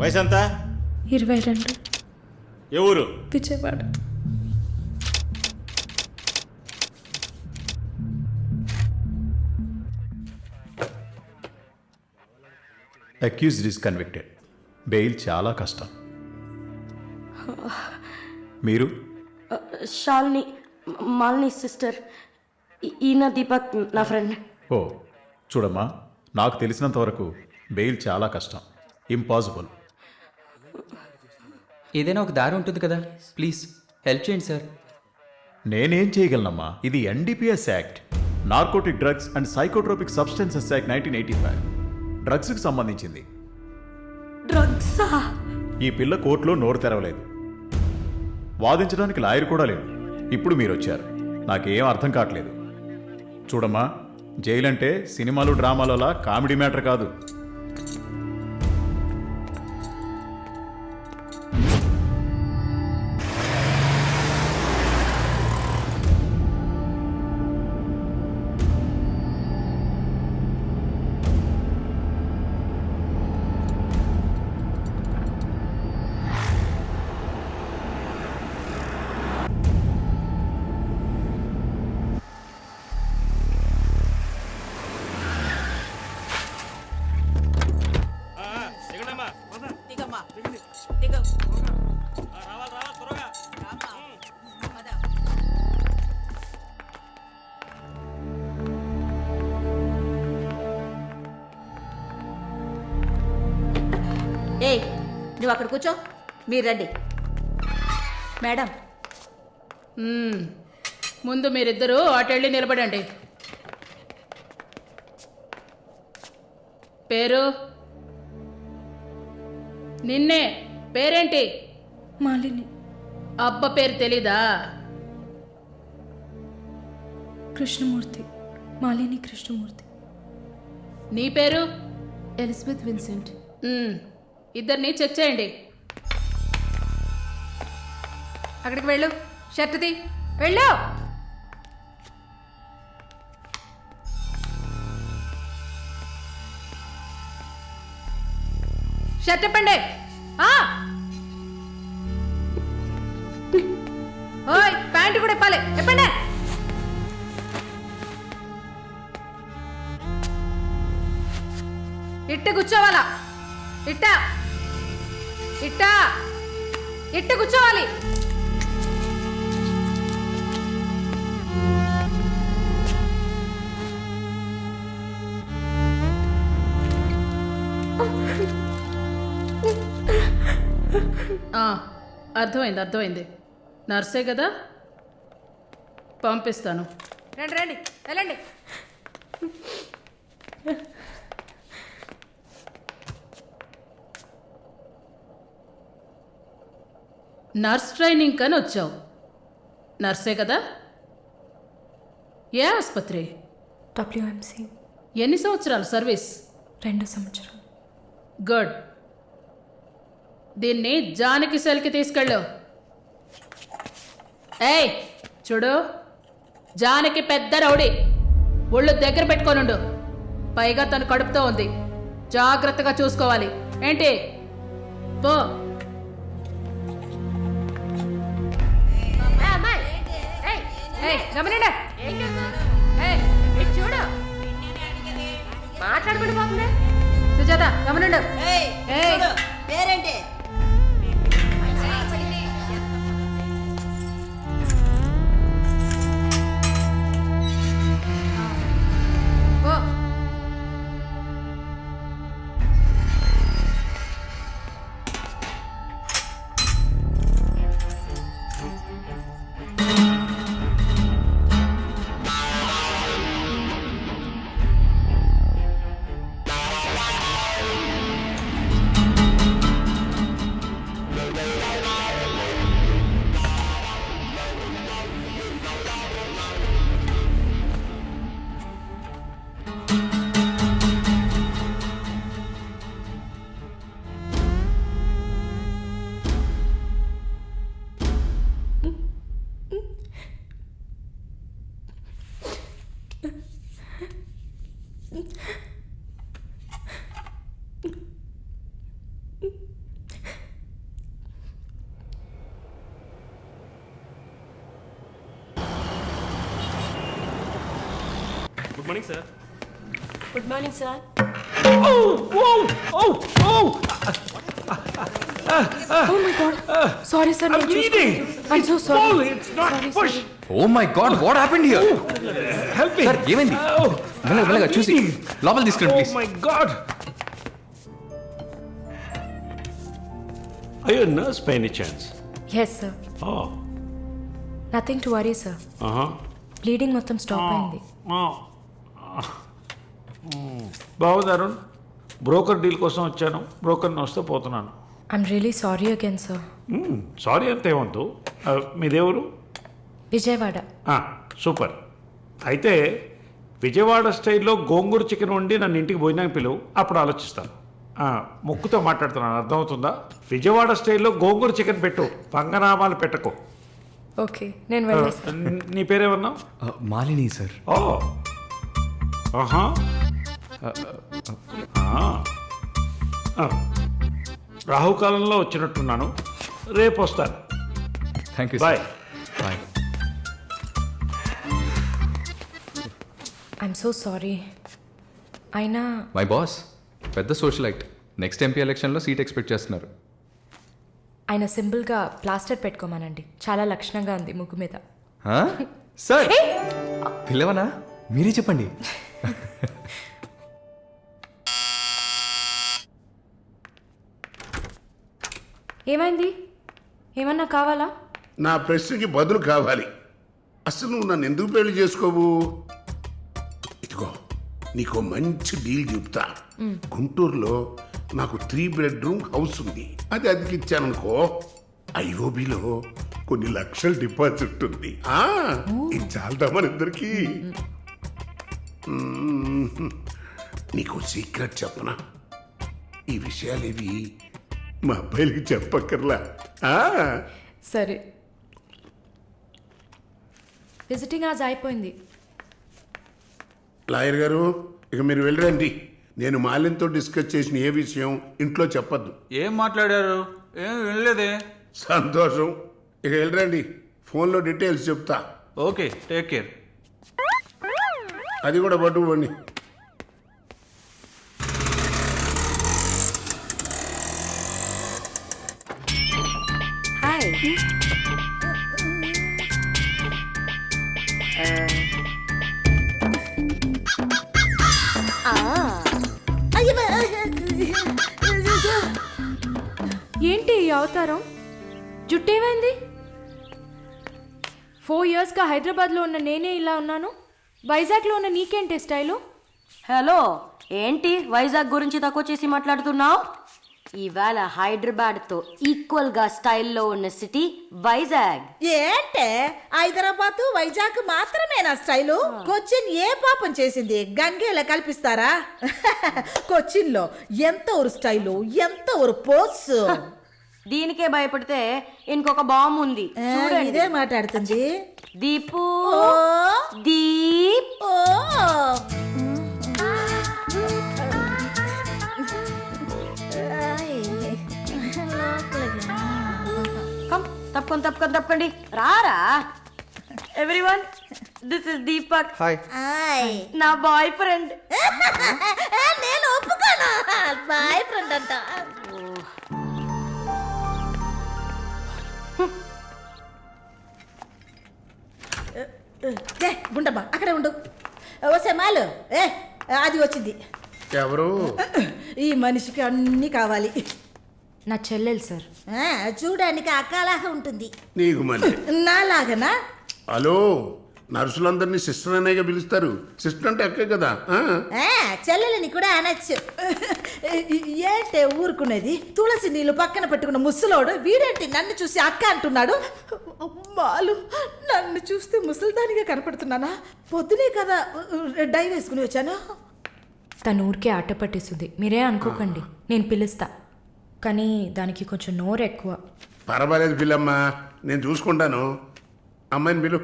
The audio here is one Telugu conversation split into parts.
వయసు ఎంత ఇరవై రెండు. ఏ ఊరు? Vijayawada. Accused is convicted bail చాలా కష్టం. మీరు? షాల్ని మాలిని సిస్టర్. ఈ- ఈయన దీపక్ నా ఫ్రెండ్. ఓ చూడమ్మా నాకు తెలిసినంత వరకు బెయిల్ చాలా కష్టం. ఇంపాసిబుల్ ఏదైనా ఒక దారి ఉంటుంది కదా? ప్లీజ్ హెల్ప్ చేయండి సార్. నేనేం చేయగలనమ్మా? ఇది NDPS act. Narcotic drugs and psychotropic substances act nineteen eighty five. డ్రగ్స్కి సంబంధించింది. డ్రగ్సా? ఈ పిల్ల కోర్టులో నోరు తెరవలేదు. వాదించడానికి లాయర్ కూడా లేడు. ఇప్పుడు మీరు వచ్చారు నాకేం అర్థం కావట్లేదు. చూడమ్మా జైలు అంటే సినిమాలు డ్రామాలలా కామెడీ మ్యాటర్ కాదు. దిగ ఏయ్ నువ్వు అక్కడ కూర్చో. మీరు రండి. మేడం. మ్మ్. ముందు మీరిద్దరూ అటెళ్ళి నిలబడండి. పేరు? నిన్నే. పేరేంటి? మాలిని. అబ్బ పేరు తెలీదా? కృష్ణమూర్తి. మాలిని కృష్ణమూర్తి. నీ పేరు? Elizabeth Vincent. ఇద్దరిని చెక్ చేయండి. అక్కడికి వెళ్ళు. షర్ట్ది వెళ్ళు. షర్ట్ ఇప్పండి. ఆ! ఓయ్ ప్యాంటు కూడా ఇప్పాలి. చెప్పండి ఇట్ట కూర్చోవాలా? ఇట్ట? ఇట్ట? ఇట్ట కూర్చోవాలి. అర్థమైంది అర్థమైంది. నర్సే కదా? పంపిస్తాను. రండి రండి వెళ్ళండి. నర్స్ ట్రైనింగ్ అని వచ్చావు. నర్సే కదా? ఏ ఆసుపత్రి? డబ్ల్యూఎంసి ఎన్ని సంవత్సరాలు సర్వీస్? రెండు సంవత్సరం గుడ్. దీన్ని జానకి సెల్కి తీసుకెళ్ళు. ఏయ్ చూడు. జానకి పెద్ద రౌడీ. ఒళ్ళు దగ్గర పెట్టుకోనుండు పైగా తను కడుపుతో ఉంది. జాగ్రత్తగా చూసుకోవాలి. ఏంటి? పో. ఏయ్, గమనండి. చూడు. మాట్లాడుకుంటూ పోతుంది. సుజాత గమనండు. Good morning, sir. Good morning, sir. Oh! Oh! Oh! Oh! Morning sir good morning sir sorry sir నేను I'm so sorry oh my god what happened here sir ఏమైంది? మెల్లగా మెల్లగా చూసి లోపల తీసుకురండి please my god I you nurse by any chance yes sir oh nothing to worry sir ఆహా బ్లీడింగ్ మొత్తం స్టాప్ అయింది. బాబు అరుణ్ బ్రోకర్ డీల్ కోసం వచ్చాను. బ్రోకర్ని వస్తే పోతున్నాను. I'm really sorry again sir sorry అంతే వద్దు మీదేవరు? విజయవాడ. సూపర్. అయితే విజయవాడ స్టైల్లో గోంగూర చికెన్ వండి నన్ను ఇంటికి భోజనానికి పిలువు. అప్పుడు ఆలోచిస్తాను. ఆ, ముక్కుతో మాట్లాడుతున్నాను. అర్థమవుతుందా? విజయవాడ స్టైల్లో గోంగూర చికెన్ పెట్టు. పంగనామాలు పెట్టకు. ఓకే నేను నీ పేరేమన్నావు మాలిని సార్. ఓ. ఆహా. ఆ. ఆ. రాహుకాలంలో వచ్చినట్టున్నాను. రేపు వస్తాను. Thank you bye bye I'm so sorry అయినా మై బాస్ పెద్ద సోషలైట్ నెక్స్ట్ ఎంపీ ఎలక్షన్లో సీట్ ఎక్స్పెక్ట్ చేస్తున్నారు. ఆయన సింపుల్గా ప్లాస్టర్ పెట్టుకోమానండి. చాలా లక్షణంగా ఉంది ముగ్గు మీద. సార్ పిల్లవనా మీరే చెప్పండి. ఏమైంది? ఏమన్నా కావాలా? నా ప్రశ్నకి బదులు కావాలి. అసలు నువ్వు నన్ను ఎందుకు పెళ్ళి చేసుకోవు ఇదిగో నీకు మంచి డీల్ చెప్తా. గుంటూరులో నాకు త్రీ బెడ్రూమ్ హౌస్ ఉంది. అది అదికిచ్చాననుకో ఐఓబిలో కొన్ని లక్షల డిపాజిట్ ఉంది. ఆ, ఇది చాలదా మన ఇద్దరికి నీకు సీక్రెట్ చెప్పనా? ఈ విషయాలేవి మా అబ్బాయిలకి చెప్పక్కర్లా. ఆ. సరే. విజిటింగ్ ఆజ్ అయిపోయింది. లాయర్ గారు ఇక మీరు వెళ్ళరండి. నేను మాలిన్తో డిస్కస్ చేసిన ఏ విషయం ఇంట్లో చెప్పద్దు. ఏం మాట్లాడారు? ఏం వినలేదే? సంతోషం. ఇక వెళ్ళరండి. ఫోన్లో డీటెయిల్స్ చెప్తా. Okay take care. అది కూడా పట్టుకోండి ఈ అవతారం? జుట్టేమైంది? ఫోర్ ఇయర్స్గా హైదరాబాద్లో ఉన్న నేనే ఇలా ఉన్నాను. వైజాగ్లో ఉన్న నీకేంటి స్టైలు? హలో ఏంటి వైజాగ్ గురించి తక్కువ చేసి మాట్లాడుతున్నావు? ఇవాళ హైదరాబాద్తో ఈక్వల్గా స్టైల్లో ఉన్న సిటీ వైజాగ్. ఏంటే? హైదరాబాద్ వైజాగ్ మాత్రమే నా స్టైలు కొచ్చిన్ ఏ పాపం చేసింది? గంగేలా కల్పిస్తారా? కొచ్చిన్లో ఎంత ఒక స్టైలు? ఎంత ఒక పోస్ దీనికే భయపడితే ఇంకొక బాంబు ఉంది. చూడండి. ఇదే మాట్లాడుతుంది. దీపు దీప్. ఓ. కమ్ తప్పకొని తప్పకొని తప్పకండి రారా? Everyone this is Deepak hi నా బాయ్ ఫ్రెండ్ నేను ఒప్పుకోను. బాయ్ ఫ్రెండ్ అంట. ఏ గుండమ్మ అక్కడే ఉండు. వస్తే మాలు. ఏ అది వచ్చింది. ఎవరు? ఈ మనిషికి అన్నీ కావాలి. నా చెల్లెలు సార్. ఆ, చూడడానికి అక్కలాగా ఉంటుంది. నీకు మళ్ళీ నాలాగనా? హలో నర్సులందరినీ సిస్టర్ అనేగా పిలుస్తారు. సిస్టర్ అంటే అక్కే కదా ఆ? ఆ, చెల్లెలని కూడా అనొచ్చు. ఏంటే ఊరుకునేది? తులసి నీళ్ళు పక్కన పెట్టుకున్న ముసలోడు వీడేంటి నన్ను చూసి అక్క అంటున్నాడు? అమ్మాలు నన్ను చూస్తే ముసలిదానిగా కనపడుతున్నానా? పొద్దునే కదా డై వేసుకుని వచ్చాను. తను ఊరికే ఆట పట్టేస్తుంది మీరే అనుకోకండి నేను పిలుస్తా. కానీ దానికి కొంచెం నోరు ఎక్కువ. పర్వాలేదు పిల్లమ్మ నేను చూసుకుంటాను. అమ్మాయిని పిలు.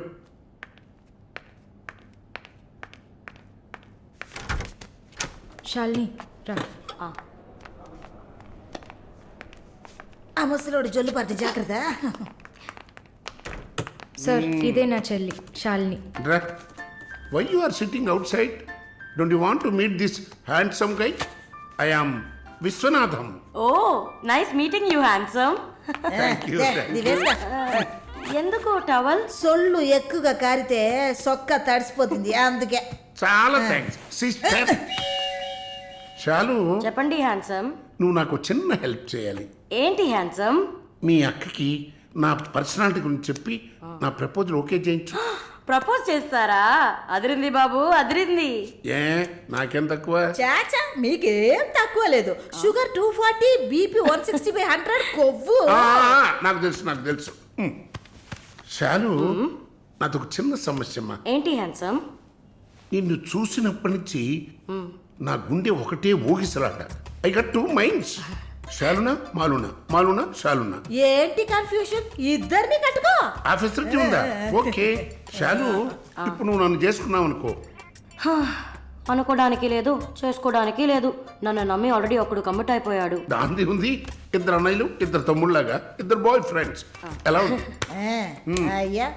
శాలిని రా. ఆ ముసలోడు జొల్లు పడితే జాగ్రత్త సార్ ఇదే నా చెల్లి శాలిని రా why you are sitting outside don't you want to meet this handsome guy I am Viswanatham oh nice meeting you handsome. ఎందుకు టవల్ సొల్లు ఎక్కువగా కారితే సొక్క తడిసిపోతుంది అందుకే చాలా థ్యాంక్స్ సిస్టర్ చాలు. చెప్పండి హ్యాండ్సమ్. నువ్వు నాకు చిన్న హెల్ప్ చేయాలి. ఏంటి హ్యాండ్సమ్? మీ అక్కకి నా పర్సనాలిటీ గురించి చెప్పి నా ప్రపోజల్ ఓకే చేయించు. ప్రపోజ్ చేస్తారా? అదిరింది బాబు అదిరింది. ఏ నాకేం తక్కువ? చాచా మీకేం తక్కువ లేదు. Sugar two forty BP one sixty by hundred కొవ్వు. ఆ, నాకు తెలుసు నాకు తెలుసు. హ్మ్. శాలు నాది ఒక చిన్న సమస్య అమ్మా ఏంటి హ్యాండ్సమ్? నిన్ను చూసినప్పటి నుంచి నా గుండె ఒకటే ఊగిసలాట. ఐ గట్ టూ మైండ్స్ శాలునా మాలునా మాలునా శాలునా. ఏంటి కన్ఫ్యూషన్ ఇద్దరిని కట్టుకో. ఆ ఫెసిలిటీ ఉందా? ఓకే. శాలు ఇప్పుడు నువ్వు నన్ను చేసుకున్నావు అనుకో. అనుకోవడానికి లేదు చేసుకోవడానికి లేదు. నన్ను నమ్మి ఆల్రెడీ ఒకడు కమిట్ అయిపోయాడు దాంది ఉంది. ఇద్దరు అన్నయ్యలు ఇద్దరు తమ్ముళ్ళలాగా ఇద్దరు బాయ్ ఫ్రెండ్స్ ఎలా ఉంది? అయ్యా.